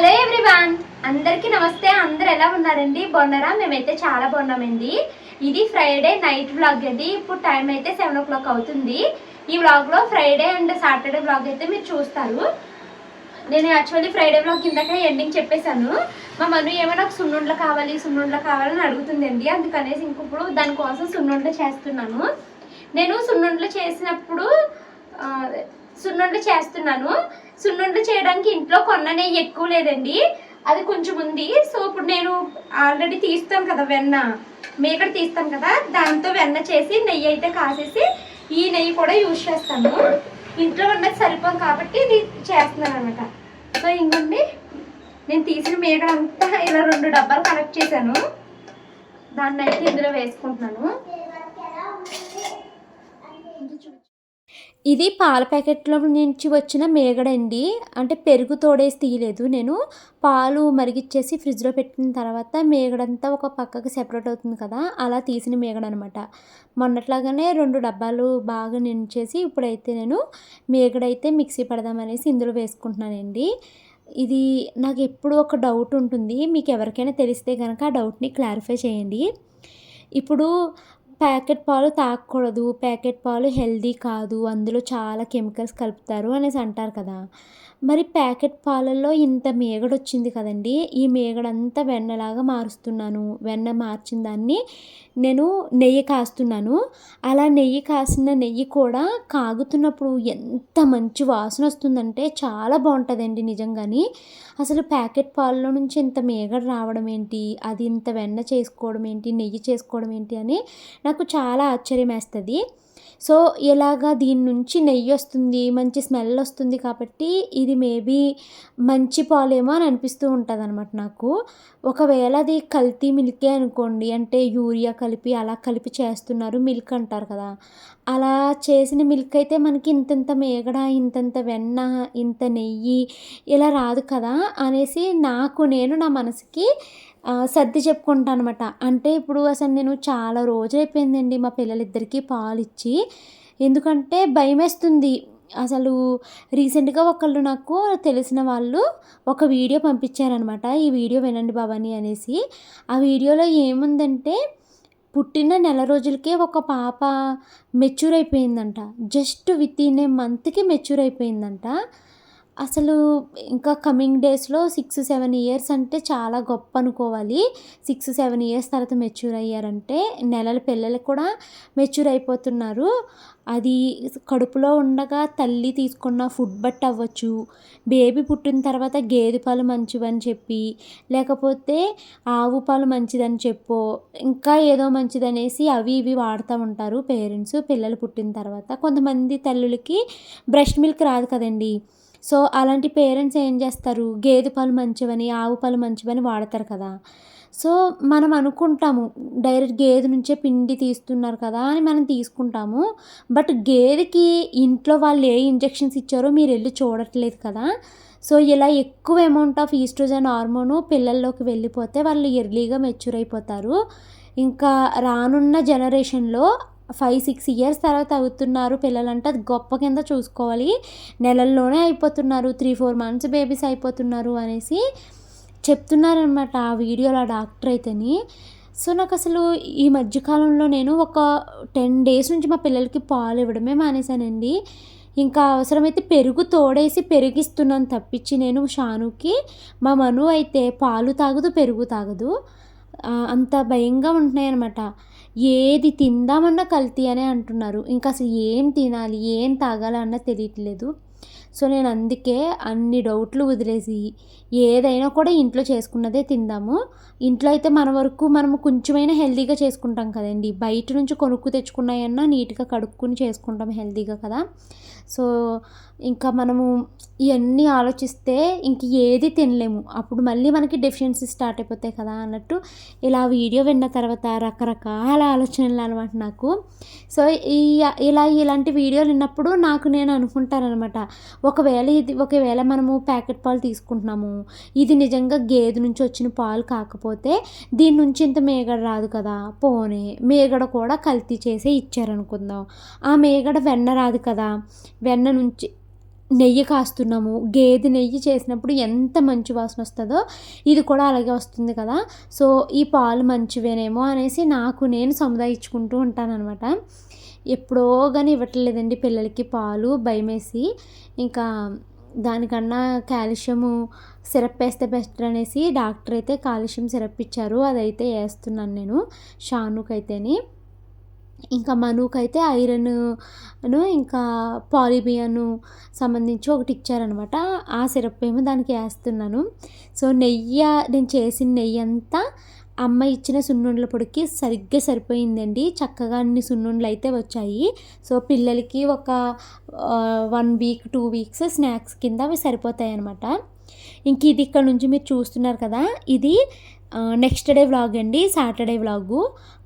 Hello everyone అందరికీ నమస్తే. అందరు ఎలా ఉన్నారండి? బాగున్నారా? మేమైతే చాలా బాగున్నామండి. ఇది ఫ్రైడే నైట్ వ్లాగ్ అండి. ఇప్పుడు టైం అయితే సెవెన్ ఓ క్లాక్ అవుతుంది. ఈ వ్లాగ్లో ఫ్రైడే అండ్ సాటర్డే వ్లాగ్ అయితే మీరు చూస్తారు. నేను యాక్చువల్లీ ఫ్రైడే వ్లాగ్ కిందకే ఎండింగ్ చెప్పేశాను. మా మను ఏమైనా నాకు సున్నుండ్లు కావాలి సున్నుండ్లు కావాలని అడుగుతుందండి. అందుకనేసి ఇంకొప్పుడు దానికోసం సున్నుండ్లు చేస్తున్నాను. నేను సున్నుండ్లు చేసినప్పుడు సున్నుండ్లు చేస్తున్నాను. సున్నుండ్లు చేయడానికి ఇంట్లో కొన్న నెయ్యి ఎక్కువ లేదండి. అది కొంచెం ఉంది. సో ఇప్పుడు నేను ఆల్రెడీ తీస్తాను కదా వెన్న. మేకడ తీస్తాను కదా. దాంతో వెన్న చేసి నెయ్యి అయితే కాసేసి ఈ నెయ్యి కూడా యూజ్ చేస్తాను. ఇంట్లో ఉన్నది సరిపోదు కాబట్టి ఇది చేస్తున్నాను అనమాట సో ఇంకోండి. నేను తీసిన మేకడ అంతా ఇలా రెండు డబ్బాలు కలెక్ట్ చేశాను. దాన్ని అయితే ఇందులో వేసుకుంటున్నాను. ఇది పాల ప్యాకెట్లో నుంచి వచ్చిన మేగడండి. అంటే పెరుగు తోడేసి తీయలేదు నేను. పాలు మరిగిచ్చేసి ఫ్రిడ్జ్లో పెట్టిన తర్వాత మేగడంతా ఒక పక్కకి సెపరేట్ అవుతుంది కదా అలా తీసిన మేగడ అనమాట మొన్నట్లాగానే రెండు డబ్బాలు బాగా నించేసి ఇప్పుడైతే నేను మేగడైతే మిక్సీ పడదామనేసి ఇందులో వేసుకుంటున్నానండి. ఇది నాకు ఎప్పుడు ఒక డౌట్ ఉంటుంది. మీకు ఎవరికైనా తెలిస్తే కనుక ఆ డౌట్ని క్లారిఫై చేయండి. ఇప్పుడు ప్యాకెట్ పాలు తాగకూడదు ప్యాకెట్ పాలు హెల్దీ కాదు అందులో చాలా కెమికల్స్ కలుపుతారు అనేసి అంటారు కదా. మరి ప్యాకెట్ పాలల్లో ఇంత మేగడ వచ్చింది కదండి. ఈ మేగడంతా వెన్నలాగా మారుస్తున్నాను. వెన్న మార్చిన దాన్ని నేను నెయ్యి కాస్తున్నాను. అలా నెయ్యి కాసిన నెయ్యి కూడా కాగుతున్నప్పుడు ఎంత మంచి వాసన వస్తుందంటే చాలా బాగుంటుందండి నిజంగాని. అసలు ప్యాకెట్ పాలలో నుంచి ఇంత మేగడ రావడం ఏంటి? అది ఇంత వెన్న చేసుకోవడం ఏంటి? నెయ్యి చేసుకోవడం ఏంటి? అని నాకు చాలా ఆశ్చర్యం వేస్తుంది సో ఇలాగా దీని నుంచి నెయ్యి వస్తుంది మంచి స్మెల్ వస్తుంది కాబట్టి ఇది మేబీ మంచి పాలేమో అని అనిపిస్తూ ఉంటుంది అనమాట నాకు. ఒకవేళ అది కల్తీ మిల్కే అనుకోండి అంటే యూరియా కలిపి అలా కలిపి చేస్తున్నారు మిల్క్ అంటారు కదా అలా చేసిన మిల్క్ అయితే మనకి ఇంతంత మేగడ ఇంతంత వెన్న ఇంత నెయ్యి ఇలా రాదు కదా అనేసి నాకు నేను నా మనసుకి సర్ది చెప్పుకుంటాను అనమాట అంటే ఇప్పుడు అసలు నేను చాలా రోజులు అయిపోయిందండి మా పిల్లలిద్దరికీ పాలు ఇచ్చి ఎందుకంటే భయమేస్తుంది. అసలు రీసెంట్గా ఒకళ్ళు నాకు తెలిసిన వాళ్ళు ఒక వీడియో పంపించారనమాట ఈ వీడియో వినండి బాబాని అనేసి. ఆ వీడియోలో ఏముందంటే పుట్టిన నెల రోజులకే ఒక పాప మెచ్యూర్ అయిపోయిందంట. జస్ట్ విత్ ఇన్ ఏ మంత్కి మెచ్యూర్ అయిపోయిందంట. అసలు ఇంకా కమింగ్ డేస్లో సిక్స్ సెవెన్ ఇయర్స్ అంటే చాలా గొప్ప అనుకోవాలి. సిక్స్ సెవెన్ ఇయర్స్ తర్వాత మెచ్యూర్ అయ్యారంటే నెలల పిల్లలు కూడా మెచ్యూర్ అయిపోతున్నారు. అది కడుపులో ఉండగా తల్లి తీసుకున్న ఫుడ్ బట్ అవ్వచ్చు బేబీ పుట్టిన తర్వాత గేదె పాలు మంచివని చెప్పి లేకపోతే ఆవు పాలు మంచిదని చెప్పో ఇంకా ఏదో మంచిదనేసి అవి ఇవి వాడుతూ ఉంటారు పేరెంట్స్ పిల్లలు పుట్టిన తర్వాత కొంతమంది తల్లులకి బ్రెస్ట్ మిల్క్ రాదు కదండి. సో అలాంటి పేరెంట్స్ ఏం చేస్తారు? గేదె పాలు మంచివని ఆవు పాలు మంచివని వాడతారు కదా. సో మనం అనుకుంటాము డైరెక్ట్ గేదె నుంచే పిండి తీస్తున్నారు కదా అని మనం తీసుకుంటాము. బట్ గేదెకి ఇంట్లో వాళ్ళు ఏ ఇంజెక్షన్స్ ఇచ్చారో మీరు వెళ్ళి చూడట్లేదు కదా. సో ఇలా ఎక్కువ అమౌంట్ ఆఫ్ ఈస్ట్రోజన్ హార్మోను పిల్లల్లోకి వెళ్ళిపోతే వాళ్ళు ఎర్లీగా మెచ్యూర్ అయిపోతారు. ఇంకా రానున్న జనరేషన్లో ఫైవ్ సిక్స్ ఇయర్స్ తర్వాత అవుతున్నారు పిల్లలంటే అది గొప్ప కింద చూసుకోవాలి. నెలల్లోనే అయిపోతున్నారు త్రీ ఫోర్ మంత్స్ బేబీస్ అయిపోతున్నారు అనేసి చెప్తున్నారనమాట ఆ వీడియోలో ఆ డాక్టర్ అయితేని. సో నాకు అసలు ఈ మధ్యకాలంలో నేను ఒక టెన్ డేస్ నుంచి మా పిల్లలకి పాలు ఇవ్వడమే మానేశానండి. ఇంకా అవసరమైతే పెరుగు తోడేసి పెరిగిస్తున్నాను తప్పించి నేను షానుకి. మా మను అయితే పాలు తాగదు పెరుగు తాగదు. అంత భయంగా ఉంటున్నాయి అనమాట ఏది తిందామన్నా కల్తీ అనే అంటున్నారు. ఇంకా అసలు ఏం తినాలి ఏం తాగాలన్నా తెలియట్లేదు. సో నేను అందుకే అన్ని డౌట్లు వదిలేసి ఏదైనా కూడా ఇంట్లో చేసుకున్నదే తిందాము. ఇంట్లో అయితే మన వరకు మనము కొంచెమైనా హెల్తీగా చేసుకుంటాం కదండి. బయట నుంచి కొనుక్కు తెచ్చుకున్నాయన్నా నీట్గా కడుక్కుని చేసుకుంటాం హెల్తీగా కదా. సో ఇంకా మనము ఇవన్నీ ఆలోచిస్తే ఇంక ఏది తినలేము. అప్పుడు మళ్ళీ మనకి డెఫిషియన్సీ స్టార్ట్ అయిపోతాయి కదా అన్నట్టు ఇలా వీడియో విన్న తర్వాత రకరకాల ఆలోచనలు అనమాట నాకు. సో ఈ ఇలా ఇలాంటి వీడియోలు విన్నప్పుడు నాకు నేను అనుకుంటానమాట ఒకవేళ ఇది ఒకవేళ మనము ప్యాకెట్ పాలు తీసుకుంటున్నాము ఇది నిజంగా గేదె నుంచి వచ్చిన పాలు కాకపోతే దీని నుంచి ఇంత మేగడ రాదు కదా పోనే మేగడ కూడా కల్తీ చేసే ఇచ్చారనుకుందాం. ఆ మేగడ వెన్న రాదు కదా వెన్న నుంచి నెయ్యి కాస్తున్నాము గేదె నెయ్యి చేసినప్పుడు ఎంత మంచి వాసన వస్తుందో ఇది కూడా అలాగే వస్తుంది కదా. సో ఈ పాలు మంచివేనేమో అనేసి నాకు నేను సముదాయించుకుంటూ ఉంటానన్నమాట. ఎప్పుడో కానీ ఇవ్వట్లేదండి పిల్లలకి పాలు భయమేసి. ఇంకా దానికన్నా కాల్షియము సిరప్ వేస్తే బెస్ట్ అనేసి డాక్టర్ అయితే కాల్షియం సిరప్ ఇచ్చారు అదైతే వేస్తున్నాను నేను షానుకైతేనే. ఇంకా మనుకైతే ఐరన్ ఇంకా పాలిబియాను సంబంధించి ఒకటి ఇచ్చారనమాట ఆ సిరప్ ఏమో దానికి వేస్తున్నాను. సో నెయ్యి నేను చేసిన నెయ్యి అంతా అమ్మ ఇచ్చిన సున్నుండల పొడికి సరిగ్గా సరిపోయిందండి. చక్కగా అన్ని సున్నుండలు అయితే వచ్చాయి. సో పిల్లలకి ఒక one week two weeks snacks కింద అవి సరిపోతాయి అనమాట ఇంక ఇది ఇక్కడ నుంచి మీరు చూస్తున్నారు కదా ఇది నెక్స్ట్ డే వ్లాగ్ అండి సాటర్డే వ్లాగు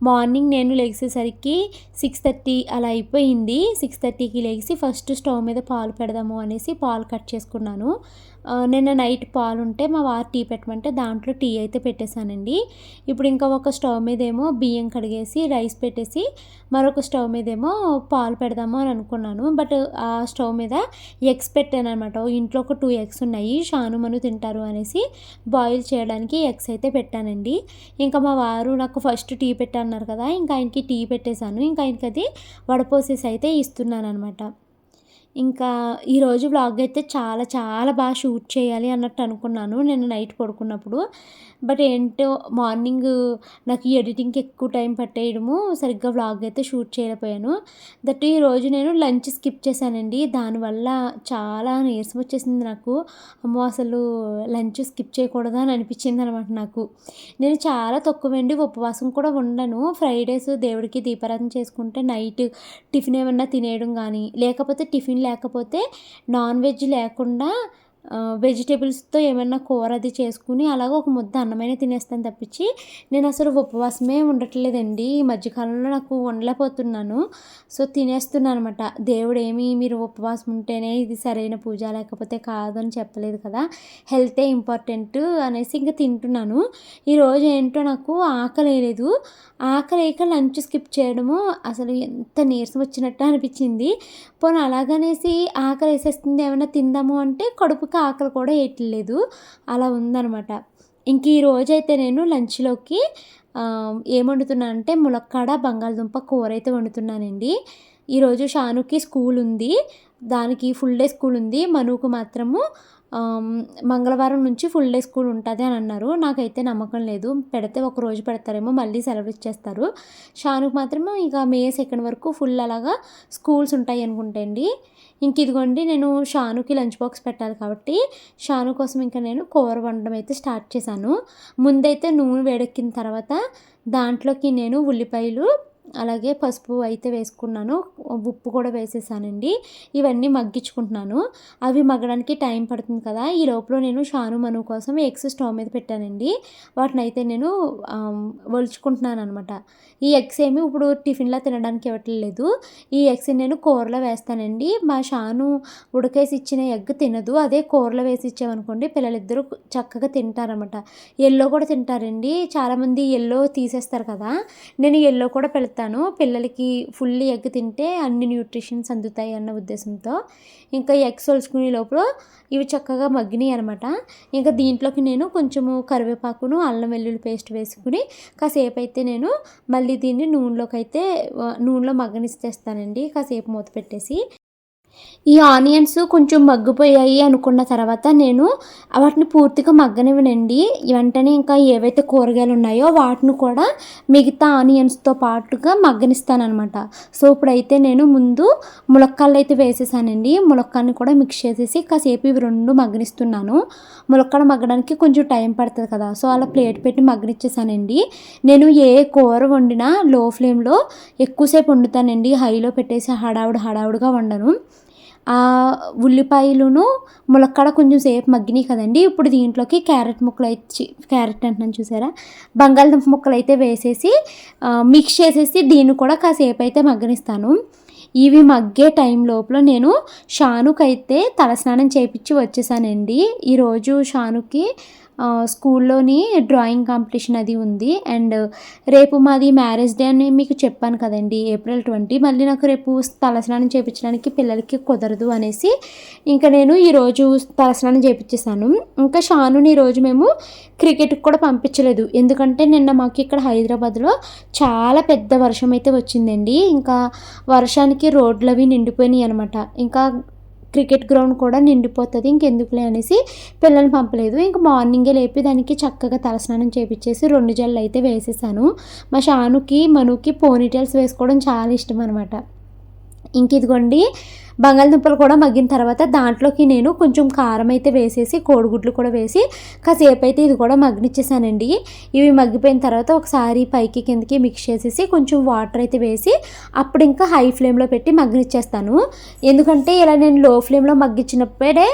మార్నింగ్ నేను లేచేసరికి సిక్స్ థర్టీ అలా అయిపోయింది. సిక్స్ థర్టీకి లేచి ఫస్ట్ స్టవ్ మీద పాలు పెడదాము అనేసి పాలు కట్ చేసుకున్నాను. నిన్న నైట్ పాలు ఉంటే మా వారు టీ పెట్టమంటే దాంట్లో టీ అయితే పెట్టేశానండి. ఇప్పుడు ఇంకా ఒక స్టవ్ మీద ఏమో బియ్యం కడిగేసి రైస్ పెట్టేసి మరొక స్టవ్ మీద ఏమో పాలు పెడదాము అని అనుకున్నాను. బట్ ఆ స్టవ్ మీద ఎగ్స్ పెట్టాను అనమాట ఇంట్లో ఒక టూ ఎగ్స్ ఉన్నాయి. షాను మను తింటారు అనేసి బాయిల్ చేయడానికి ఎగ్స్ అయితే పెట్టానండి. ఇంకా మా వారు నాకు ఫస్ట్ టీ పెట్టన్నారు కదా ఇంకా ఆయనకి టీ పెట్టేశాను. ఇంకా ఆయనకి అది వడపోసేసి అయితే ఇస్తున్నాను అనమాట ఇంకా ఈరోజు బ్లాగ్ అయితే చాలా చాలా బాగా షూట్ చేయాలి అన్నట్టు అనుకున్నాను. నేను నైట్ పడుకున్నప్పుడు. బట్ ఏంటో మార్నింగ్ నాకు ఎడిటింగ్కి ఎక్కువ టైం పట్టేయడము సరిగ్గా వ్లాగ్ అయితే షూట్ చేయలేకపోయాను. దట్ ఈరోజు నేను లంచ్ స్కిప్ చేశానండి. దానివల్ల చాలా నీరసం వచ్చేసింది నాకు. అమ్మో అసలు లంచ్ స్కిప్ చేయకూడదు అని అనిపించింది అనమాట నాకు. నేను చాలా తక్కువండి ఉపవాసం కూడా ఉండను. ఫ్రైడేస్ దేవుడికి దీపారాధన చేసుకుంటే నైట్ టిఫిన్ ఏమన్నా తినేయడం కానీ లేకపోతే టిఫిన్ లేకపోతే నాన్ వెజ్ లేకుండా వెజిటేబుల్స్తో ఏమైనా కూర అది చేసుకుని అలాగ ఒక ముద్ద అన్నమైన తినేస్తాను తప్పించి నేను అసలు ఉపవాసమే ఉండట్లేదండి. ఈ మధ్యకాలంలో నాకు ఉండలేకపోతున్నాను సో తినేస్తున్నాను అనమాట దేవుడు ఏమి మీరు ఉపవాసం ఉంటేనే ఇది సరైన పూజ లేకపోతే కాదు అని చెప్పలేదు కదా. హెల్తే ఇంపార్టెంట్ అనేసి ఇంకా తింటున్నాను. ఈరోజు ఏంటో నాకు ఆకలి లేదు ఆకలి లంచ్ స్కిప్ చేయడము అసలు ఎంత నీరసం వచ్చినట్టు అనిపించింది. పోనీ అలాగనేసి ఆకలి వేసేస్తుంది ఏమైనా తిందాము అంటే కడుపుకి ఆకలి కూడా వేయట్లేదు అలా ఉందనమాట ఇంక ఈ రోజైతే నేను లంచ్లోకి ఏం వండుతున్నాను అంటే ములక్కాడ బంగాళదుంప కూర అయితే వండుతున్నానండి ఈరోజు షానుకి స్కూల్ ఉంది దానికి ఫుల్ డే స్కూల్ ఉంది మనుకు మాత్రము మంగళవారం నుంచి ఫుల్ డే స్కూల్ ఉంటుంది అని అన్నారు. నాకైతే నమ్మకం లేదు. పెడితే ఒక రోజు పెడతారేమో మళ్ళీ సెలవు ఇచ్చేస్తారు. షానుకు మాత్రం ఇక మే సెకండ్ వరకు ఫుల్ అలాగా స్కూల్స్ ఉంటాయి అనుకుంటండి. ఇంక ఇదిగోండి నేను షానుకి లంచ్ బాక్స్ పెట్టాలి కాబట్టి షాను కోసం ఇంకా నేను కూర వండడం అయితే స్టార్ట్ చేశాను. ముందైతే నూనె వేడెక్కిన తర్వాత దాంట్లోకి నేను ఉల్లిపాయలు అలాగే పసుపు అయితే వేసుకున్నాను. ఉప్పు కూడా వేసేసానండి. ఇవన్నీ మగ్గించుకుంటున్నాను. అవి మగ్గడానికి టైం పడుతుంది కదా. ఈ లోపల నేను షాను మను కోసం ఎగ్స్ స్టవ్ మీద పెట్టానండి. వాటిని అయితే నేను ఒలుచుకుంటున్నాను అనమాట ఈ ఎగ్స్ ఏమి ఇప్పుడు టిఫిన్లా తినడానికి ఇవ్వట్లేదు. ఈ ఎగ్స్ నేను కూరలో వేస్తానండి. మా షాను ఉడకేసి ఇచ్చిన ఎగ్ తినదు. అదే కూరలో వేసి ఇచ్చామనుకోండి పిల్లలిద్దరూ చక్కగా తింటారనమాట ఎల్లో కూడా తింటారండి. చాలామంది ఎల్లో తీసేస్తారు కదా. నేను ఎల్లో కూడా పెడతాను. చేస్తాను పిల్లలకి ఫుల్ ఎగ్ తింటే అన్ని న్యూట్రిషన్స్ అందుతాయి అన్న ఉద్దేశంతో. ఇంకా ఎగ్స్ ఒలుచుకునే లోపల ఇవి చక్కగా మగ్గినాయి అనమాట. ఇంకా దీంట్లోకి నేను కొంచెము కరివేపాకును అల్లం వెల్లుల్లి పేస్ట్ వేసుకుని కాసేపు అయితే నేను మళ్ళీ దీన్ని నూనెలోకి అయితే నూనెలో మగ్గనిస్తేస్తానండి. కాసేపు మూత పెట్టేసి ఈ ఆనియన్స్ కొంచెం మగ్గిపోయాయి అనుకున్న తర్వాత నేను వాటిని పూర్తిగా మగ్గనివ్వనండి. వెంటనే ఇంకా ఏవైతే కూరగాయలు ఉన్నాయో వాటిని కూడా మిగతా ఆనియన్స్తో పాటుగా మగ్గనిస్తానమాట సో ఇప్పుడైతే నేను ముందు ములక్కాళ్ళు అయితే వేసేసానండి. ములక్కాన్ని కూడా మిక్స్ చేసేసి కాసేపు ఇవి రెండు మగ్గనిస్తున్నాను. ములక్కాడ మగ్గడానికి కొంచెం టైం పడుతుంది కదా సో అలా ప్లేట్ పెట్టి మగ్గనిచ్చేసానండి. నేను ఏ కూర వండినా లో ఫ్లేమ్లో ఎక్కువసేపు వండుతానండి. హైలో పెట్టేసి హడావుడు హడావుడిగా వండను. ఉల్లిపాయలును ములక్కడ కొంచెం సేపు మగ్గినాయి కదండి. ఇప్పుడు దీంట్లోకి క్యారెట్ ముక్కలు అయితే క్యారెట్ అంటున్నాను చూసారా? బంగాళదుంప ముక్కలు అయితే వేసేసి మిక్స్ చేసేసి దీన్ని కూడా కాసేపు అయితే మగ్గనిస్తాను. ఇవి మగ్గే టైం లోపల నేను షానుకైతే తలస్నానం చేయించి వచ్చేసానండి. ఈరోజు షానుకి స్కూల్లోని డ్రాయింగ్ కాంపిటీషన్ అది ఉంది. అండ్ రేపు మాది మ్యారేజ్ డే అని మీకు చెప్పాను కదండి ఏప్రిల్ ట్వంటీ. మళ్ళీ నాకు రేపు తలస్నానం చేయించడానికి పిల్లలకి కుదరదు అనేసి ఇంకా నేను ఈరోజు తలస్నానం చేయించేసాను ఇంకా షానుని ఈరోజు మేము క్రికెట్కి కూడా పంపించలేదు. ఎందుకంటే నిన్న మాకు ఇక్కడ హైదరాబాద్లో చాలా పెద్ద వర్షం అయితే వచ్చిందండి. ఇంకా వర్షానికి రోడ్లు అవి నిండిపోయినాయి అనమాట ఇంకా క్రికెట్ గ్రౌండ్ కూడా నిండిపోతుంది ఇంకెందుకులే అనేసి పిల్లల్ని పంపలేదు. ఇంక మార్నింగే లేపి దానికి చక్కగా తలస్నానం చేపించేసి రెండు జల్లు అయితే వేసేసాను. మా షానుకి మనుకి పోనీటైల్స్ వేసుకోవడం చాలా ఇష్టం అనమాట ఇంక ఇదిగోండి బంగాళదుంపలు కూడా మగ్గిన తర్వాత దాంట్లోకి నేను కొంచెం కారం అయితే వేసేసి కోడిగుడ్లు కూడా వేసి కాసేపు అయితే ఇది కూడా మగ్గనిచ్చేసానండి. ఇవి మగ్గిపోయిన తర్వాత ఒకసారి పైకి కిందకి మిక్స్ చేసేసి కొంచెం వాటర్ అయితే వేసి అప్పుడు ఇంకా హై ఫ్లేమ్లో పెట్టి మగ్గనిచ్చేస్తాను. ఎందుకంటే ఇలా నేను లో ఫ్లేమ్లో మగ్గించినప్పుడే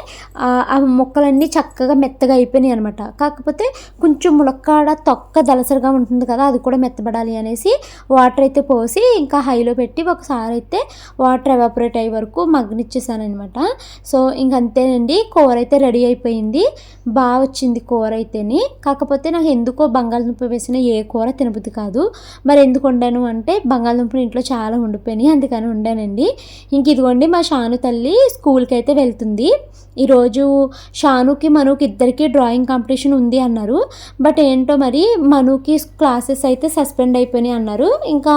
ఆ ఆ ముక్కలన్నీ చక్కగా మెత్తగా అయిపోయినాయి అనమాట కాకపోతే కొంచెం ములక్కాడ తొక్క దలసరిగా ఉంటుంది కదా అది కూడా మెత్తబడాలి అనేసి వాటర్ అయితే పోసి ఇంకా హైలో పెట్టి ఒకసారి అయితే వాటర్ ఎవాపరేట్ అయ్యే వరకు మగ్గనిచ్చేసానమాట అనమాట సో ఇంక అంతేనండి కూర అయితే రెడీ అయిపోయింది. బాగా వచ్చింది కూర అయితేని కాకపోతే నాకు ఎందుకో బంగాళదుంప వేసిన ఏ కూర తినబుద్ది కాదు. మరి ఎందుకు వండాను అంటే బంగాళదుంపలు ఇంట్లో చాలా ఉండిపోయినాయి అందుకని వండానండి. ఇంక ఇదిగోండి మా షాను తల్లి స్కూల్కి అయితే వెళ్తుంది. ఈరోజు షానుకి మనుకి ఇద్దరికి డ్రాయింగ్ కాంపిటీషన్ ఉంది అన్నారు. బట్ ఏంటో మరి మనుకి క్లాసెస్ అయితే సస్పెండ్ అయిపోయినాయి అన్నారు. ఇంకా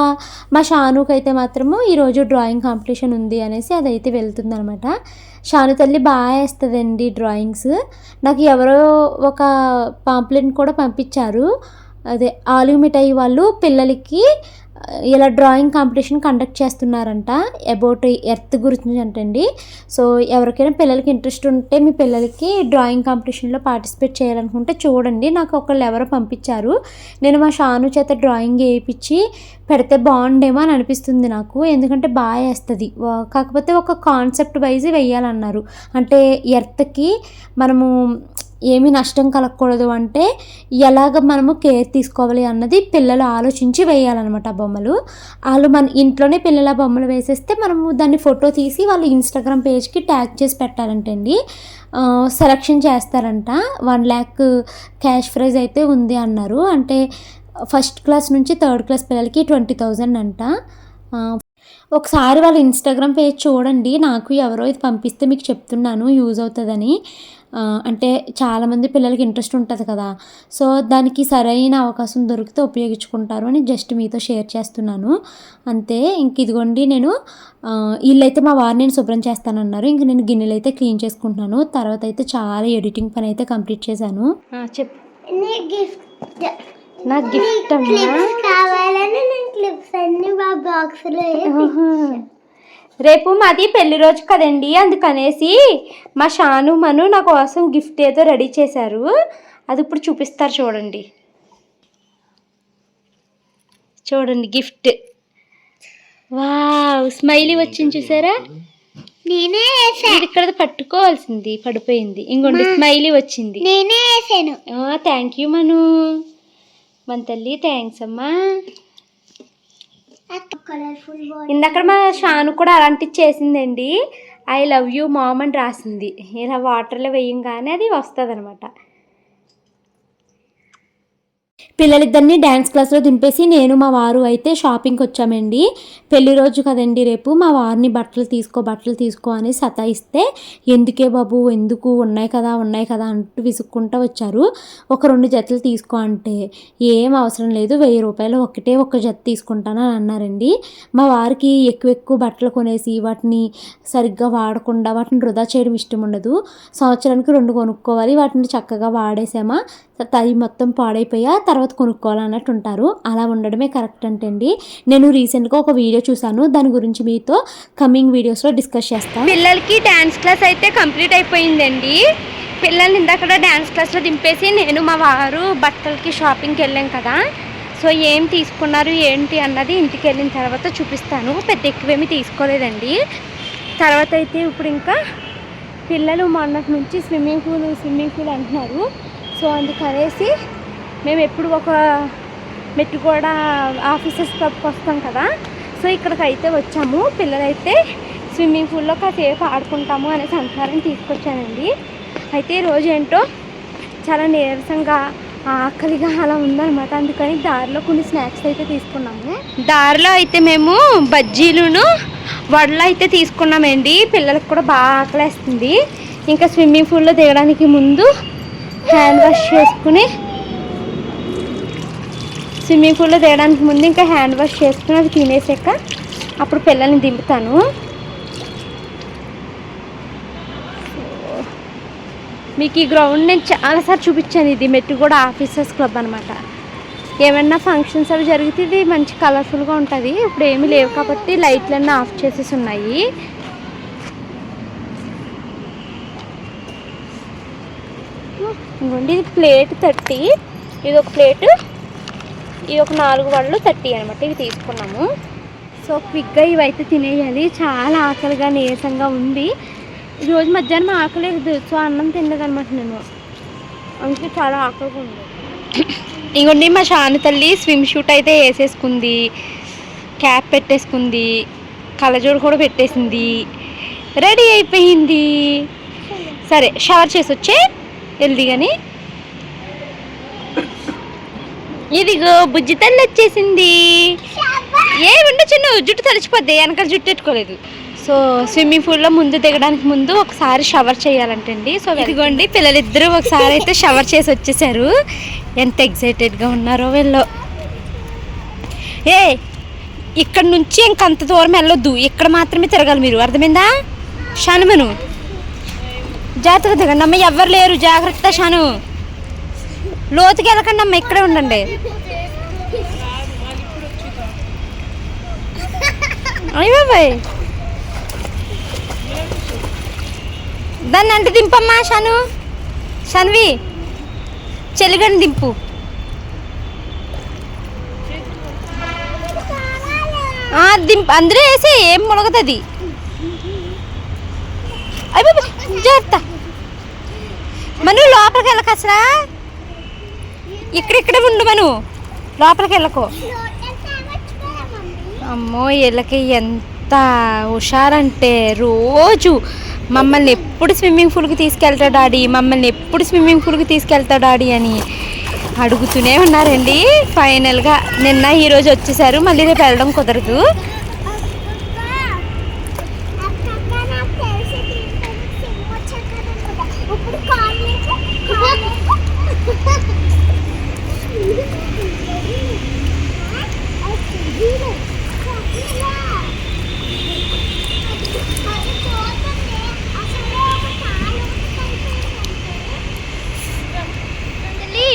మా షానుకి అయితే మాత్రము ఈరోజు డ్రాయింగ్ కాంపిటీషన్ ఉంది అనేసి అదైతే వెళ్తుంది అనమాట షాను తల్లి బాగా వేస్తుందండి డ్రాయింగ్స్. నాకు ఎవరో ఒక పాంప్లెట్ కూడా పంపించారు. అదే ఆలు మిఠాయి వాళ్ళు పిల్లలకి ఇలా డ్రాయింగ్ కాంపిటీషన్ కండక్ట్ చేస్తున్నారంట అబౌట్ ఎర్త్ గురించి అంటండి. సో ఎవరికైనా పిల్లలకి ఇంట్రెస్ట్ ఉంటే మీ పిల్లలకి డ్రాయింగ్ కాంపిటీషన్లో పార్టిసిపేట్ చేయాలనుకుంటే చూడండి. నాకు ఒకళ్ళు ఎవరో పంపించారు. నేను మా షాను చేత డ్రాయింగ్ వేయించి పెడితే బాగుండేమో అని అనిపిస్తుంది నాకు. ఎందుకంటే బాగా వేస్తుంది. కాకపోతే ఒక కాన్సెప్ట్ వైజ్ వేయాలన్నారు. అంటే ఎర్త్కి మనము ఏమీ నష్టం కలగకూడదు అంటే ఎలాగ మనము కేర్ తీసుకోవాలి అన్నది పిల్లలు ఆలోచించి వేయాలన్నమాట ఆ బొమ్మలు. వాళ్ళు మన ఇంట్లోనే పిల్లల బొమ్మలు వేసేస్తే మనము దాన్ని ఫోటో తీసి వాళ్ళు ఇన్స్టాగ్రామ్ పేజ్కి ట్యాగ్ చేసి పెట్టాలంటండి సెలక్షన్ చేస్తారంట. వన్ ల్యాక్ క్యాష్ ప్రైజ్ అయితే ఉంది అన్నారు. అంటే ఫస్ట్ క్లాస్ నుంచి థర్డ్ క్లాస్ పిల్లలకి ట్వంటీ థౌజండ్ అంట. ఒకసారి వాళ్ళ ఇన్స్టాగ్రామ్ పేజ్ చూడండి. నాకు ఎవరో ఇది పంపిస్తే మీకు చెప్తున్నాను యూజ్ అవుతుందని. అంటే చాలామంది పిల్లలకి ఇంట్రెస్ట్ ఉంటుంది కదా. సో దానికి సరైన అవకాశం దొరికితే ఉపయోగించుకుంటారు అని జస్ట్ మీతో షేర్ చేస్తున్నాను. అంతే ఇంక ఇదిగోండి నేను వీళ్ళైతే మా వారు నేను శుభ్రం చేస్తానన్నారు. ఇంక నేను గిన్నెలు అయితే క్లీన్ చేసుకుంటున్నాను. తర్వాత అయితే చాలా ఎడిటింగ్ పని అయితే కంప్లీట్ చేశాను చెప్పు. నీ గిఫ్ట్ నా గిఫ్ట్ కావాలని నేను క్లిప్స్ అన్ని మా బాక్స్లో. రేపు మాది పెళ్ళి రోజు కదండి అందుకనేసి మా షాను మను నా కోసం గిఫ్ట్ ఏదో రెడీ చేశారు. అది ఇప్పుడు చూపిస్తారు చూడండి. చూడండి గిఫ్ట్. వావ్ స్మైలీ వచ్చింది చూసారా? నేనే ఇక్కడ పట్టుకోవాల్సింది పడిపోయింది. ఇంకోండి స్మైలీ వచ్చింది. నేనే థ్యాంక్ యూ మను. మన తల్లి థ్యాంక్స్ అమ్మా కలర్ఫుల్ బాల్ ఇందాక మా షాను కూడా అలాంటిది చేసిందండి. ఐ లవ్ యూ మామ్ అని రాసింది. ఇలా వాటర్లో వేయంగానే అది వస్తుంది అనమాట పిల్లలిద్దరిని డ్యాన్స్ క్లాస్లో దింపేసి నేను మా వారు అయితే షాపింగ్కి వచ్చామండి. పెళ్ళి రోజు కదండి రేపు మా వారిని బట్టలు తీసుకో బట్టలు తీసుకో అని సతాయిస్తే ఎందుకే బాబు ఎందుకు? ఉన్నాయి కదా ఉన్నాయి కదా అంటూ విసుక్కుంటూ వచ్చారు. ఒక రెండు జతలు తీసుకో అంటే ఏం అవసరం లేదు వెయ్యి రూపాయలు ఒకటే ఒక జత తీసుకుంటాను అని అన్నారండి. మా వారికి ఎక్కువ ఎక్కువ బట్టలు కొనేసి వాటిని సరిగ్గా వాడకుండా వాటిని వృధా చేయడం ఇష్టం ఉండదు. సంవత్సరానికి రెండు కొనుక్కోవాలి వాటిని చక్కగా వాడేసామా తది మొత్తం పాడైపోయా తర్వాత కొనుక్కోవాలన్నట్టు ఉంటారు అలా ఉండడమే కరెక్ట్ అంటండి. నేను రీసెంట్గా ఒక వీడియో చూసాను దాని గురించి మీతో కమింగ్ వీడియోస్లో డిస్కస్ చేస్తాను. పిల్లలకి డ్యాన్స్ క్లాస్ అయితే కంప్లీట్ అయిపోయిందండి. పిల్లల్ని ఇందాక డ్యాన్స్ క్లాస్లో దింపేసి నేను మా వారు బట్టలకి షాపింగ్కి వెళ్ళాం కదా. సో ఏం తీసుకున్నారు ఏంటి అన్నది ఇంటికి వెళ్ళిన తర్వాత చూపిస్తాను. పెద్ద ఎక్కువేమీ తీసుకోలేదండి. తర్వాత అయితే ఇప్పుడు ఇంకా పిల్లలు మొన్నటి నుంచి స్విమ్మింగ్ పూల్ స్విమ్మింగ్ పూల్ అంటున్నారు. సో అందుకనేసి మేము ఎప్పుడు ఒక మెట్టు కూడా ఆఫీసెస్ క్లబ్కి వస్తాం కదా. సో ఇక్కడికి అయితే వచ్చాము. పిల్లలైతే స్విమ్మింగ్ పూల్లో కాసేపు ఆడుకుంటాము అనే సంసారం తీసుకొచ్చానండి. అయితే ఈ ఏంటో చాలా నీరసంగా ఆకలిగా అలా ఉందన్నమాట. అందుకని దారిలో కొన్ని స్నాక్స్ అయితే తీసుకున్నాము. దారిలో అయితే మేము బజ్జీలును వడలు అయితే తీసుకున్నామండి. పిల్లలకు కూడా బాగా ఆకలేస్తుంది. ఇంకా స్విమ్మింగ్ పూల్లో దిగడానికి ముందు హ్యాండ్ వాష్ చేసుకుని స్విమ్మింగ్ పూల్లో దిగడానికి ముందు ఇంకా హ్యాండ్ వాష్ చేసుకుని అవి తినేసాక అప్పుడు పిల్లల్ని దింపుతాను. మీకు ఈ గ్రౌండ్ నేను చాలాసార్లు చూపించాను. ఇది మెట్టు కూడా ఆఫీసర్స్ క్లబ్ అనమాట ఏమైనా ఫంక్షన్స్ అవి జరిగితే ఇది మంచి కలర్ఫుల్గా ఉంటుంది. ఇప్పుడు ఏమీ లేవు కాబట్టి లైట్లన్నీ ఆఫ్ చేసేసి ఉన్నాయి. ఇంకోండి ఇది ప్లేట్ థర్టీ. ఇది ఒక ప్లేట్ ఇది ఒక నాలుగు వాళ్ళు థర్టీ అనమాట ఇవి తీసుకున్నాము. సో క్విక్గా ఇవైతే తినేయాలి. చాలా ఆకలిగా నీరసంగా ఉంది. ఈ రోజు మధ్యాహ్నం ఆకలి లేదు సో అన్నం తినలేదనమాట నేను. అందుకే చాలా ఆకలిగా ఉంది. ఇంకోండి మా షాను తల్లి స్విమ్ షూట్ అయితే వేసేసుకుంది. క్యాప్ పెట్టేసుకుంది. కళ్ళజోడు కూడా పెట్టేసింది. రెడీ అయిపోయింది. సరే షవర్ చేసి వచ్చే. వెళ్ళి కానీ ఇదిగో బుజ్జి తల్లి వచ్చేసింది. ఏ చిన్న జుట్టు తడిచిపోద్ది వెనకాల జుట్టు పెట్టుకోలేదు. సో స్విమ్మింగ్ పూల్లో ముందు దిగడానికి ముందు ఒకసారి షవర్ చేయాలంటండి. సో ఇదిగోండి పిల్లలిద్దరూ ఒకసారి అయితే షవర్ చేసి వచ్చేసారు. ఎంత ఎగ్జైటెడ్గా ఉన్నారో వీళ్ళు. ఏ ఇక్కడ నుంచి ఇంకంత దూరం వెళ్ళొద్దు. ఇక్కడ మాత్రమే తిరగాలి మీరు. అర్థమైందా? షానుమను జాగ్రత్తగా దిగండి. అమ్మ ఎవ్వరు లేరు. జాగ్రత్త షాను. లోతుకి వెళ్ళకండి అమ్మ ఇక్కడే ఉండండి. అయ్య బాబాయ్. దాన్ని అంటే దింపమ్మా షాను. షన్వి చెలిగని దింపు. దింపు. అందరూ వేసి ఏం మునగతుంది అయ్య బాబాయ్ జాగ్రత్త. మను లోపలికి వెళ్ళకసరా ఇక్కడ ఇక్కడ ఉండు మను. లోపలికి వెళ్ళకో. అమ్మో వీళ్ళకి ఎంత హుషారంటే రోజు మమ్మల్ని ఎప్పుడు స్విమ్మింగ్ పూల్కి తీసుకెళ్తా డాడీ మమ్మల్ని ఎప్పుడు స్విమ్మింగ్ పూల్కి తీసుకెళ్తా డాడీ అని అడుగుతూనే ఉన్నారండి. ఫైనల్గా నిన్న ఈరోజు వచ్చేసారు మళ్ళీ రేపు వెళ్ళడం కుదరదు. తల్లి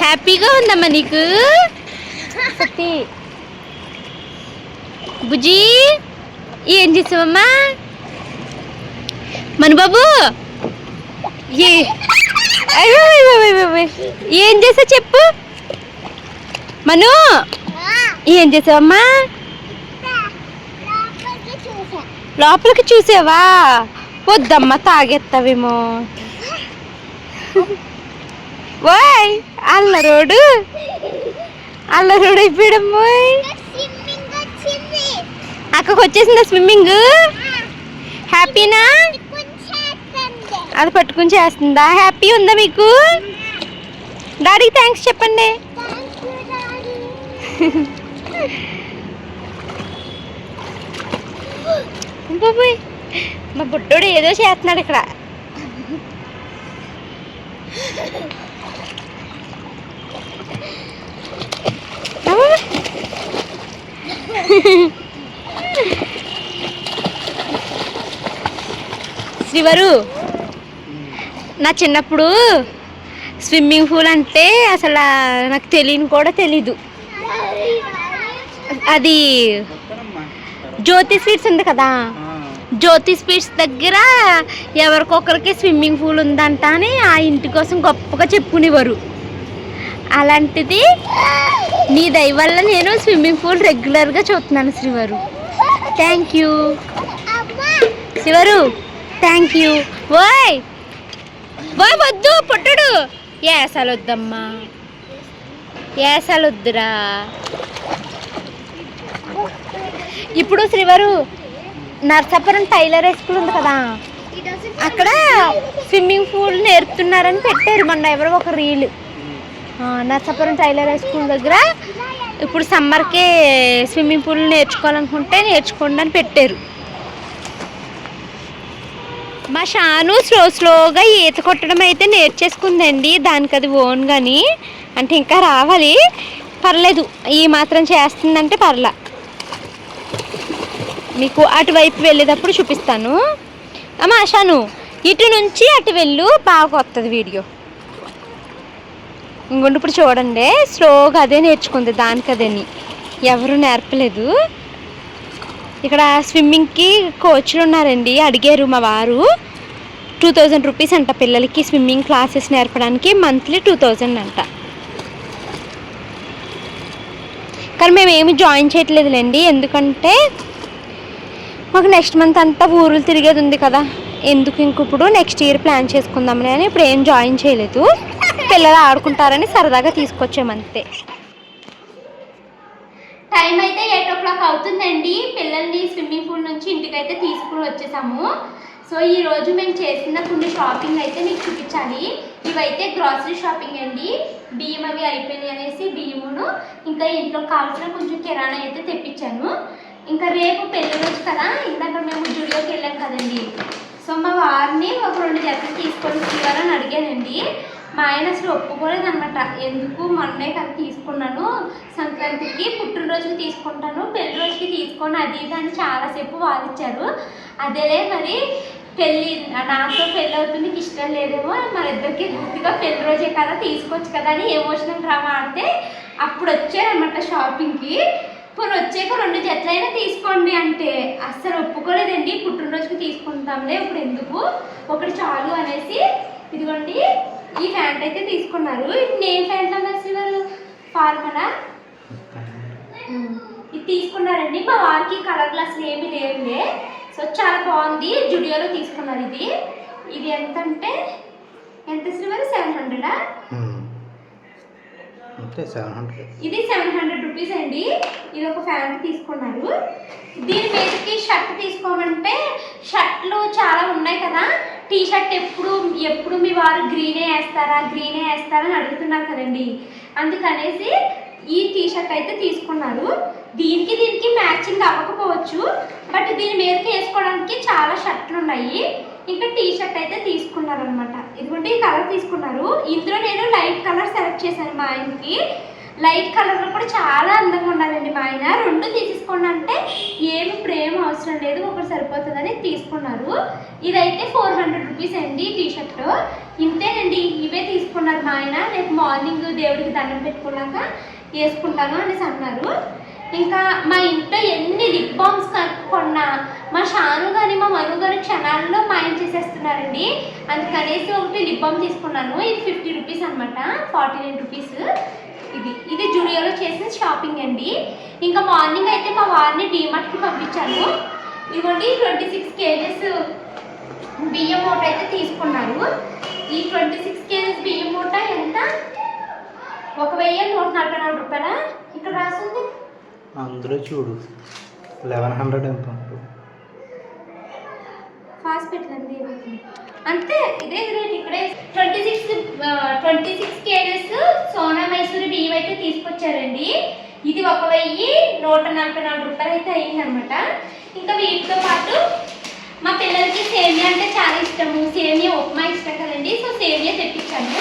హ్యాపీగా ఉందమ్మా నీకు. సత్తి బుజ్జి ఏం చేసావమ్మా? మన బాబు ఏ బాబాయ్ ఏం చేసా చెప్పు. మను ఏం చేసావమ్మా? లోపలికి చూసావా? వద్దమ్మా తాగెత్తావేమో. ఓయ్ అల్లరోడు అల్లరోడు అయిపోయాడమ్మోయ్ అక్కకు అక్కడికి వచ్చేసిందా స్విమ్మింగ్? హ్యాపీనా? అది పట్టుకుని చేస్తుందా? హ్యాపీ ఉందా మీకు? డాడీకి థ్యాంక్స్ చెప్పండి. బాబోయ్ మా బుడ్డోడు ఏదో చేస్తున్నాడు ఇక్కడ. శ్రీవరు నా చిన్నప్పుడు స్విమ్మింగ్ పూల్ అంటే అసలు నాకు తెలియని కూడా తెలీదు. అది జ్యోతి స్వీట్స్ ఉంది కదా. జ్యోతి స్వీట్స్ దగ్గర ఎవరికొకరికి స్విమ్మింగ్ పూల్ ఉందంట అని ఆ ఇంటి కోసం గొప్పగా చెప్పుకునేవారు. అలాంటిది నీ దయ వల్ల నేను స్విమ్మింగ్ పూల్ రెగ్యులర్గా చూస్తున్నాను శ్రీవారు. థ్యాంక్ యూ శివరు థ్యాంక్ యూ ఓయ్ ఓయ్ వద్దు పుట్టడు. ఏసాలు వద్దమ్మా ఏసాలు వద్దురా ఇప్పుడు శ్రీవారు నర్సాపురం టైలర్ స్కూల్ ఉంది కదా. అక్కడ స్విమ్మింగ్ పూల్ నేర్పుతున్నారని పెట్టారు మొన్న ఎవరో ఒక reel. Narsapuram Taylor high school దగ్గర ఇప్పుడు సమ్మర్కి స్విమ్మింగ్ పూల్ నేర్చుకోవాలనుకుంటే నేర్చుకోండి అని పెట్టారు. మా షాను స్లో స్లోగా ఈత కొట్టడం అయితే నేర్చేసుకుందండి దానికి అది ఓన్ కానీ అంటే ఇంకా రావాలి. పర్లేదు. ఈ మాత్రం చేస్తుందంటే పర్లా. మీకు అటువైపు వెళ్ళేటప్పుడు చూపిస్తాను. అమ్మా షాను ఇటు నుంచి అటు వెళ్ళు బాగా వస్తుంది వీడియో. ఇంకొండి ఇప్పుడు చూడండి. స్లోగా అదే నేర్చుకుంది దానికి అదేని ఎవరు నేర్పలేదు. ఇక్కడ స్విమ్మింగ్కి కోచ్లు ఉన్నారండి అడిగారు మా వారు. టూ థౌజండ్ రూపీస్ అంట పిల్లలకి స్విమ్మింగ్ క్లాసెస్ నేర్పడానికి మంత్లీ టూ థౌజండ్ అంట. కానీ మేము ఏమి జాయిన్ చేయట్లేదులేండి ఎందుకంటే మాకు నెక్స్ట్ మంత్ అంతా ఊరులు తిరిగేది ఉంది కదా. ఎందుకు ఇంక ఇప్పుడు నెక్స్ట్ ఇయర్ ప్లాన్ చేసుకుందామని అని ఇప్పుడు ఏం జాయిన్ చేయలేదు. పిల్లలు ఆడుకుంటారని సరదాగా తీసుకొచ్చామంతే టైం అయితే ఎయిట్ ఓ క్లాక్ అవుతుందండి. పిల్లల్ని స్విమ్మింగ్ పూల్ నుంచి ఇంటికైతే తీసుకుని వచ్చేసాము. సో ఈ రోజు మేము చేసిన కొన్ని షాపింగ్ అయితే మీకు చూపించాలి. ఇవైతే గ్రాసరీ షాపింగ్ అండి. బియ్యం అవి అయిపోయినాయి అనేసి బియ్యమును ఇంకా ఇంట్లో కావాల్సిన కొంచెం కిరాణా అయితే తెప్పించాను. ఇంకా రేపు పెళ్ళి రోజు కదా? ఇందాక మేము జుడియోకి వెళ్ళాం కదండి. సో మా వారిని ఒక రెండు జతలు తీసుకొని ఇవ్వాలని అడిగానండి. మా ఆయన అసలు ఒప్పుకోలేదు అనమాట ఎందుకు? మొన్నే కదా తీసుకున్నాను. సంక్రాంతికి పుట్టినరోజుకి తీసుకుంటాను. పెళ్ళి రోజుకి తీసుకొని అది ఇది అని చాలాసేపు వాదిచ్చారు. అదేలే మరి పెళ్ళి నాతో పెళ్ళి అవుతుంది ఇష్టం లేదేమో మన ఇద్దరికి గుర్తుగా పెళ్ళి రోజే కదా తీసుకోవచ్చు కదా అని ఎమోషనల్ డ్రామా ఆడితే అప్పుడు వచ్చారనమాట షాపింగ్కి. ఇప్పుడు వచ్చాక రెండు జతలైనా తీసుకోండి అంటే అస్సలు ఒప్పుకోలేదండి. పుట్టినరోజుకి తీసుకుంటాంలే. ఇప్పుడు ఎందుకు? ఒకటి చాలు అనేసి ఇదిగోండి ఈ ప్యాంట్ అయితే తీసుకున్నారు. ఇప్పుడు ఏ ప్యాంట్ అన్నారు వాళ్ళు ఫార్మలా? ఇది తీసుకున్నారండి. మా వారికి కలర్ గ్లాసులు ఏమి లేవులే. సో చాలా బాగుంది. జుడియోలో తీసుకున్నారు ఇది. ఇది ఎంత అంటే ఎంత సిల్వర్? సెవెన్ హండ్రెడా? అంతే సెవెన్ హండ్రెడ్ ఇది సెవెన్ హండ్రెడ్ రూపీస్ అండి. ఇది ఒక ఫ్యాంట్ తీసుకున్నారు. దీని మీదకి షర్ట్ తీసుకోమంటే షర్ట్లు చాలా ఉన్నాయి కదా. టీ షర్ట్ ఎప్పుడు ఎప్పుడు మీ వారు గ్రీనే వేస్తారా గ్రీనే వేస్తారా అని అడుగుతున్నారు కదండి. అందుకనేసి ఈ టీ షర్ట్ అయితే తీసుకున్నారు. దీనికి దీనికి మ్యాచింగ్ అవ్వకపోవచ్చు. బట్ దీని మీదకి వేసుకోవడానికి చాలా షర్ట్లు ఉన్నాయి. ఇంకా టీ షర్ట్ అయితే తీసుకున్నారు అనమాట ఇదిగోండి ఈ కలర్ తీసుకున్నారు. ఇందులో నేను లైట్ కలర్ సెలెక్ట్ చేశాను మా ఆయనకి. లైట్ కలర్లో కూడా చాలా అందంగా ఉండాలండి మా ఆయన. రెండు తీసేసుకోండి అంటే ఏమి ప్రేమ అవసరం లేదు ఒకటి సరిపోతుందని తీసుకున్నారు. ఇదైతే ఫోర్ హండ్రెడ్ రూపీస్ అండి టీ షర్ట్ ఇంతేనండి ఇవే తీసుకున్నారు మా ఆయన. రేపు మార్నింగ్ దేవుడికి దండం పెట్టుకున్నాక వేసుకుంటాను అనేసి అన్నారు. ఇంకా మా ఇంట్లో ఎన్ని లిప్ బామ్స్ కొన్నా మా షాను గారి మా మను గారి క్షణాల్లో మాయం చేసేస్తున్నారండి. అందుకనేసి ఒకటి లిప్ బామ్ తీసుకున్నాను. ఇది ఫిఫ్టీ రూపీస్ అనమాట ఫార్టీ నైన్ రూపీస్ ఇది ఇది జూడియోలో చేసిన షాపింగ్ అండి. ఇంకా మార్నింగ్ అయితే మా వారిని డీమార్ట్కి పంపించాను. ఇదిగోండి ట్వంటీ సిక్స్ కేజెస్ బియ్యం మూట అయితే తీసుకున్నారు. ఈ ట్వంటీ సిక్స్ కేజెస్ బియ్యం మూట ఎంత? ఒక వెయ్యి నూట నలభై నాలుగు రూపాయల? ఇక్కడ రాసింది. అందులో చూడు. లెవెన్ హండ్రెడ్ ఎంత ఉంటుంది ఫాస్ట్ పెట్టండి అంతే ఇదే రేట్ ఇక్కడే. Twenty six twenty six KGs Sona Masoori బియ్యం అయితే తీసుకొచ్చారండి. ఇది ఒక వెయ్యి నూట నలభై నాలుగు రూపాయలు అయితే అయిందనమాట ఇంకా వీటితో పాటు మా పిల్లలకి సేమియా అంటే చాలా ఇష్టము. సేమియా ఉప్మా ఇష్టం కదండి. సో సేమియా తెప్పించాను.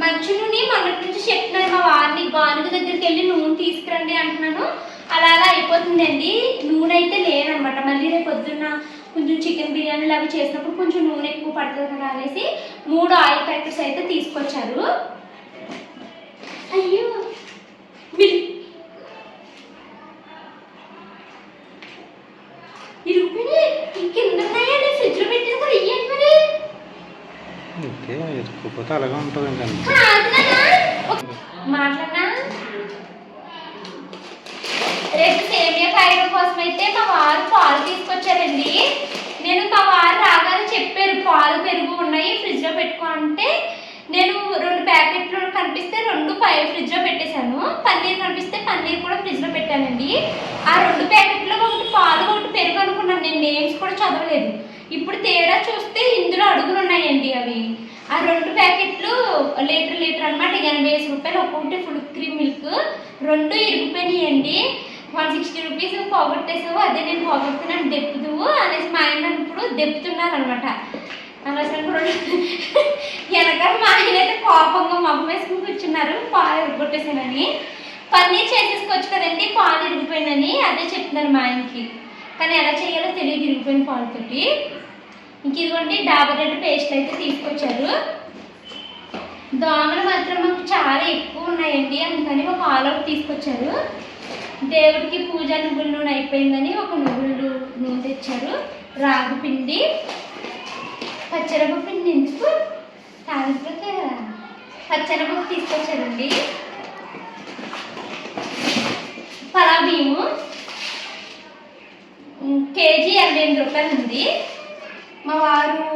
మంచు మొన్నటి నుంచి చెప్తున్నాను మా వారిని గానుగ దగ్గరికి వెళ్ళి నూనె తీసుకురండి అంటున్నాను. అలా అలా అయిపోతుందండి. నూనె అయితే లేదనమాట. మళ్ళీ రేపు పొద్దున్న కొంచెం చికెన్ బిర్యానీలు అవి చేసినప్పుడు కొంచెం నూనె ఎక్కువ పడుతుంది కదా అనేసి మూడు ఆయిల్ ప్యాకెట్స్ అయితే తీసుకొచ్చారు. అయ్యో! వీళ్ళు ఇంకెందున్నాయండి ఫ్రిడ్జ్లో పెట్టిన కూడా ఇయ్యండి ఇంకే ఎత్తుకోపోతే అలాగే ఉంటుంది ఇంకా మాట్లాడినా? రేపు సేమియా కాయడం కోసం అయితే మా వారు పాలు తీసుకొచ్చారండి. నేను మా వారు రాగానే చెప్పారు పాలు పెరుగు ఉన్నాయి ఫ్రిడ్జ్లో పెట్టుకో అంటే నేను రెండు ప్యాకెట్లు కనిపిస్తే రెండు పై ఫ్రిడ్జ్లో పెట్టేశాను. పన్నీర్ కనిపిస్తే పన్నీర్ కూడా ఫ్రిడ్జ్లో పెట్టానండి. ఆ రెండు ప్యాకెట్లో ఒకటి పాలు ఒకటి పెరుగు అనుకున్నాను. నేను నేమ్స్ కూడా చదవలేదు. ఇప్పుడు తేడా చూస్తే ఇందులో అడుగులు ఉన్నాయండి అవి. ఆ రెండు ప్యాకెట్లు లీటర్ లీటర్ అనమాట ఎనభై ఐదు రూపాయలు. ఒక్కొక్కటి ఫుల్ క్రీమ్ మిల్క్. రెండు ఇరిగిపోయినాయండి వన్ సిక్స్టీ రూపీస్ పోగొట్టేసావు అదే నేను పోగొడుతున్నాను దెప్పుదువు అనేసి మా ఆయన ఇప్పుడు దెప్పుతున్నాను అనమాట అనవసరంగా రెండు మా ఆయన అయితే కోపంగా మొహం వేసుకుని కూర్చున్నారు పాలు ఇరగొట్టేసానని పన్నీర్ చేసేసుకోవచ్చు కదండి పాలు ఇరిగిపోయినని అదే చెప్తున్నాను మా ఆయనకి. కానీ ఎలా చేయాలో తెలియదు ఇరిగిపోయిన పాలతోటి ఇంక ఇదిగోండి డాబర్ రెడ్ పేస్ట్ అయితే తీసుకొచ్చారు. దోమలు మాత్రం మాకు చాలా ఎక్కువ ఉన్నాయండి అందుకని ఒక ఆల్ తీసుకొచ్చారు. దేవుడికి పూజ నువ్వుల నూనె అయిపోయిందని ఒక నువ్వులు నూనె తెచ్చారు. రాగి పిండి పచ్చరపప్పు పిండి ఎందుకు? తాలింపులకే పచ్చరపప్పు తీసుకొచ్చారండి. రూపాయలు ఉంది మా వారు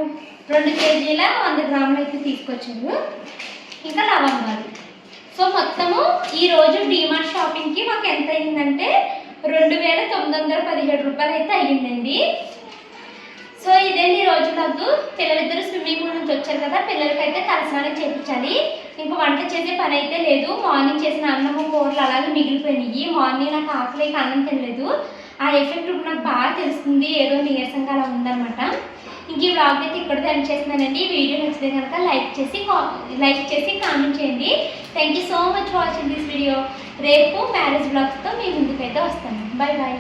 రెండు కేజీల వంద గ్రాములు అయితే తీసుకొచ్చారు. ఇంకా లవంగాలు. సో మొత్తము ఈరోజు డిమార్ట్ షాపింగ్కి మాకు ఎంత అయిందంటే రెండు వేల తొమ్మిది వందల పదిహేడు రూపాయలు అయితే అయ్యిందండి. సో ఇదేంటి రోజు నాకు పిల్లలిద్దరు స్విమ్మింగ్ పూల్ నుంచి వచ్చారు కదా పిల్లలకైతే తలస్నానం చేయించాలి ఇంకా వంట చేసే పని అయితే లేదు. మార్నింగ్ చేసిన అన్నము కూరలు అలాగే మిగిలిపోయినాయి. మార్నింగ్ నాకు ఆకలి అన్నం తినలేదు. ఆ ఎఫెక్ట్ ఇప్పుడు నాకు బాగా తెలుస్తుంది. ఏదో నీరసంగా అలా ఉందన్నమాట. ఇంక ఈ బ్లాగ్ అయితే ఇక్కడితో ఎండ్ చేస్తున్నానండి. ఈ వీడియో నచ్చితే కనుక లైక్ చేసి లైక్ చేసి కామెంట్ చేయండి. Thank you so much watching this video రేపు మ్యారేజ్ బ్లాగ్స్తో మీ ముందుకైతే వస్తాను. Bye bye